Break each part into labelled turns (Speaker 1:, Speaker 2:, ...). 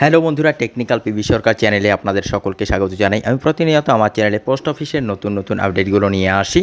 Speaker 1: Hello বন্ধুরা, technical PB সরকার চ্যানেলে আপনাদের সকলকে স্বাগত জানাই। আমি প্রতিনিয়ত আমার চ্যানেলে পোস্ট অফিসের নতুন নতুন আপডেটগুলো নিয়ে আসি।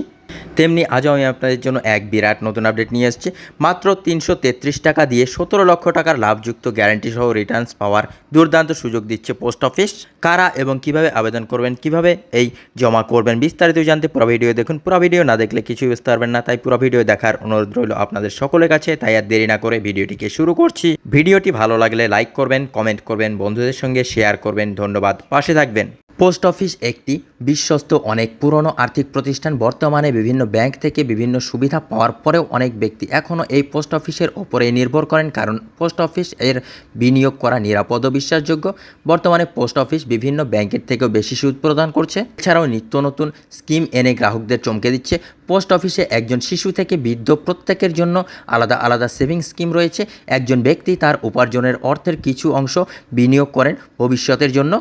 Speaker 1: তেমনি আজও আমি আপনাদের জন্য এক বিরাট নতুন আপডেট নিয়ে এসেছি। মাত্র তিনশো তেত্রিশ টাকা দিয়ে সতেরো লক্ষ টাকার লাভযুক্ত গ্যারান্টি সহ রিটার্নস পাওয়ার দুর্দান্ত সুযোগ দিচ্ছে পোস্ট অফিস কারা এবং কীভাবে আবেদন করবেন, কীভাবে এই জমা করবেন, বিস্তারিত জানতে পুরো ভিডিও দেখুন। পুরো ভিডিও না দেখলে কিছুই বুঝতে পারবেন না, তাই পুরো ভিডিও দেখার অনুরোধ রইল আপনাদের সকলের কাছে। তাই আর দেরি না করে ভিডিওটিকে শুরু করছি। ভিডিওটি ভালো লাগলে লাইক করবেন কমেন্ট করবেন, বন্ধুদের সঙ্গে শেয়ার করবেন। ধন্যবাদ, পাশে থাকবেন। পোস্ট অফিস একটি বিশ্বস্ত অনেক পুরনো আর্থিক প্রতিষ্ঠান। বর্তমানে বিভিন্ন ব্যাংক থেকে বিভিন্ন সুবিধা পাওয়ার পরেও অনেক ব্যক্তি এখনও এই পোস্ট অফিসের ওপরে নির্ভর করেন কারণ পোস্ট অফিস এর বিনিয়োগ করা নিরাপদ ও বিশ্বাসযোগ্য। বর্তমানে পোস্ট অফিস বিভিন্ন ব্যাংকের থেকেও বেশি সুদ প্রদান করছে। এছাড়াও নিত্য নতুন স্কিম এনে গ্রাহকদের চমকে দিচ্ছে। পোস্ট অফিসে একজন শিশু থেকে বৃদ্ধ প্রত্যেকের জন্য আলাদা আলাদা সেভিং স্কিম রয়েছে। একজন ব্যক্তি তার উপার্জনের অর্থের কিছু অংশ বিনিয়োগ করেন ভবিষ্যতের জন্য।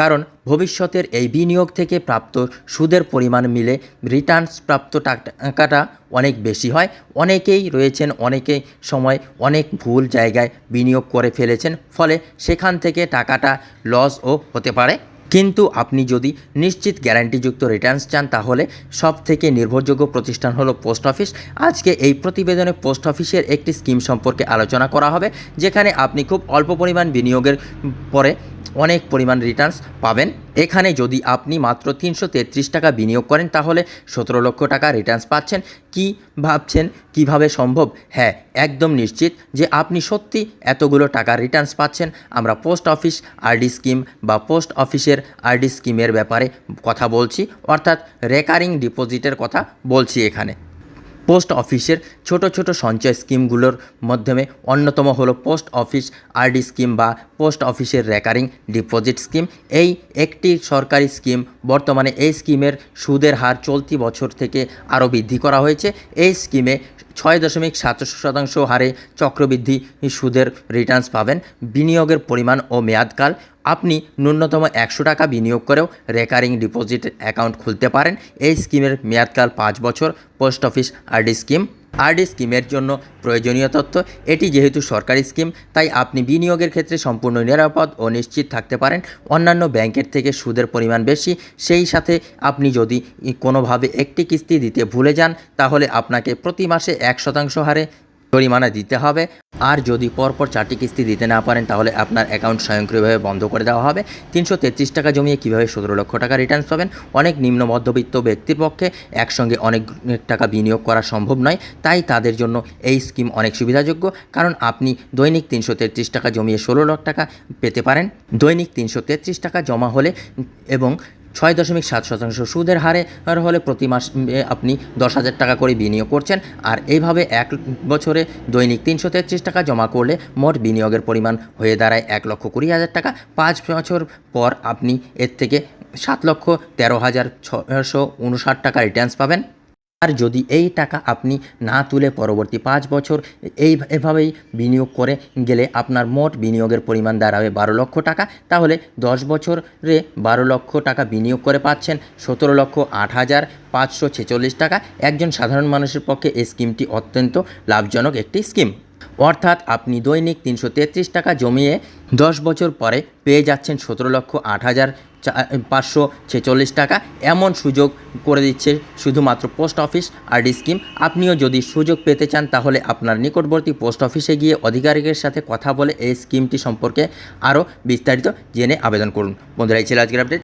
Speaker 1: কারণ ভবিষ্যতের এই বিনিয়োগ থেকে প্রাপ্ত সুদের পরিমাণ মিলে রিটার্নস প্রাপ্ত টাকাটা অনেক বেশি হয়। অনেকেই রয়েছেন অনেকেই সময় অনেক ভুল জায়গায় বিনিয়োগ করে ফেলেছেন, ফলে সেখান থেকে টাকাটা লসও হতে পারে। কিন্তু আপনি যদি নিশ্চিত গ্যারান্টিযুক্ত রিটার্নস চান, তাহলে সব থেকে নির্ভরযোগ্য প্রতিষ্ঠান হলো পোস্ট অফিস। আজকে এই প্রতিবেদনে পোস্ট অফিসের একটি স্কিম সম্পর্কে আলোচনা করা হবে, যেখানে আপনি খুব অল্প পরিমাণ বিনিয়োগের পরে অনেক পরিমাণ রিটার্নস পাবেন। এখানে যদি আপনি মাত্র তিনশো তেত্রিশ টাকা বিনিয়োগ করেন, তাহলে সতেরো লক্ষ টাকা রিটার্নস পাচ্ছেন। কি ভাবছেন? কীভাবে সম্ভব? হ্যাঁ একদম নিশ্চিত যে আপনি সত্যি এতগুলো টাকা রিটার্নস পাচ্ছেন। আমরা পোস্ট অফিস আরডি স্কিম বা পোস্ট অফিসের আরডি স্কিমের ব্যাপারে কথা বলছি, অর্থাৎ রেকারিং ডিপোজিটের কথা বলছি এখানে। পোস্ট অফিসের ছোট ছোট সঞ্চয় স্কিমগুলোর মাধ্যমে অন্যতম হলো পোস্ট অফিস আরডি স্কিম বা পোস্ট অফিসের রেকারিং ডিপোজিট স্কিম। এই একটি সরকারি স্কিম বর্তমানে এই স্কিমের সুদের হার চলতি বছর থেকে আরও বৃদ্ধি করা হয়েছে। এই স্কিমে ছয় দশমিক সাতশো শতাংশ হারে চক্রবৃদ্ধি সুদের রিটার্নস পাবেন। বিনিয়োগের পরিমাণ ও মেয়াদকাল। আপনি ন্যূনতম একশো টাকা বিনিয়োগ করেও রেকারিং ডিপোজিট অ্যাকাউন্ট খুলতে পারেন। এই স্কিমের মেয়াদকাল পাঁচ বছর। Post office RD scheme RD স্কিমের জন্য প্রয়োজনীয় তথ্য। এটি যেহেতু সরকারি স্কিম, তাই আপনি বিনিয়োগের ক্ষেত্রে সম্পূর্ণ নিরাপদ ও নিশ্চিত থাকতে পারেন। অন্যান্য ব্যাংকের থেকে সুদের পরিমাণ বেশি, সেই সাথে আপনি যদি কোনোভাবে একটি কিস্তি দিতে ভুলে যান, তাহলে আপনাকে প্রতি মাসে এক শতাংশ হারে জরিমানা দিতে হবে। আর যদি পরপর চারটি কিস্তি দিতে না পারেন, তাহলে আপনার অ্যাকাউন্ট স্বয়ংক্রিয়ভাবে বন্ধ করে দেওয়া হবে। তিনশো তেত্রিশ টাকা জমিয়ে কীভাবে সতেরো লক্ষ টাকা রিটার্নস পাবেন? অনেক নিম্ন মধ্যবিত্ত ব্যক্তির পক্ষে একসঙ্গে অনেক টাকা বিনিয়োগ করা সম্ভব নয়। তাই তাদের জন্য এই স্কিম অনেক সুবিধাযোগ্য। কারণ আপনি দৈনিক তিনশো তেত্রিশ টাকা জমিয়ে ষোলো লাখ টাকা পেতে পারেন। দৈনিক তিনশো তেত্রিশ টাকা জমা হলে এবং ছয় দশমিক সাত শতাংশ সুদের হারে হলে প্রতি মাস আপনি দশ হাজার টাকা করে বিনিয়োগ করছেন। আর এইভাবে এক বছরে দৈনিক তিনশো তেত্রিশ টাকা জমা করলে মোট বিনিয়োগের পরিমাণ হয়ে দাঁড়ায় এক লক্ষ কুড়ি হাজার টাকা। পাঁচ বছর পর আপনি এর থেকে সাত লক্ষ তেরো হাজার ছশো উনষাট টাকা রিটার্নস পাবেন। আর যদি এই টাকা আপনি না তুলে পরবর্তী পাঁচ বছর এই এভাবেই বিনিয়োগ করে গেলে আপনার মোট বিনিয়োগের পরিমাণ দাঁড়াবে বারো লক্ষ টাকা, তাহলে দশ বছরে বারো লক্ষ টাকা বিনিয়োগ করে পাচ্ছেন সতেরো লক্ষ আট হাজার পাঁচশো ছেচল্লিশ টাকা। একজন সাধারণ মানুষের পক্ষে এই স্কিমটি অত্যন্ত লাভজনক একটি স্কিম। অর্থাৎ আপনি দৈনিক তিনশো তেত্রিশ টাকা জমিয়ে দশ বছর পরে পেয়ে যাচ্ছেন সতেরো লক্ষ আট হাজার পাঁচশো ছেচল্লিশ টাকা। এমন সুযোগ করে দিচ্ছে শুধুমাত্র পোস্ট অফিস আরডি স্কিম। আপনিও যদি সুযোগ পেতে চান তাহলে আপনার নিকটবর্তী পোস্ট অফিসে গিয়ে আধিকারিকের সাথে কথা বলে এই স্কিমটি সম্পর্কে আরও বিস্তারিত জেনে আবেদন করুন। বন্ধুরা, এই ছিল আজকের আপডেট।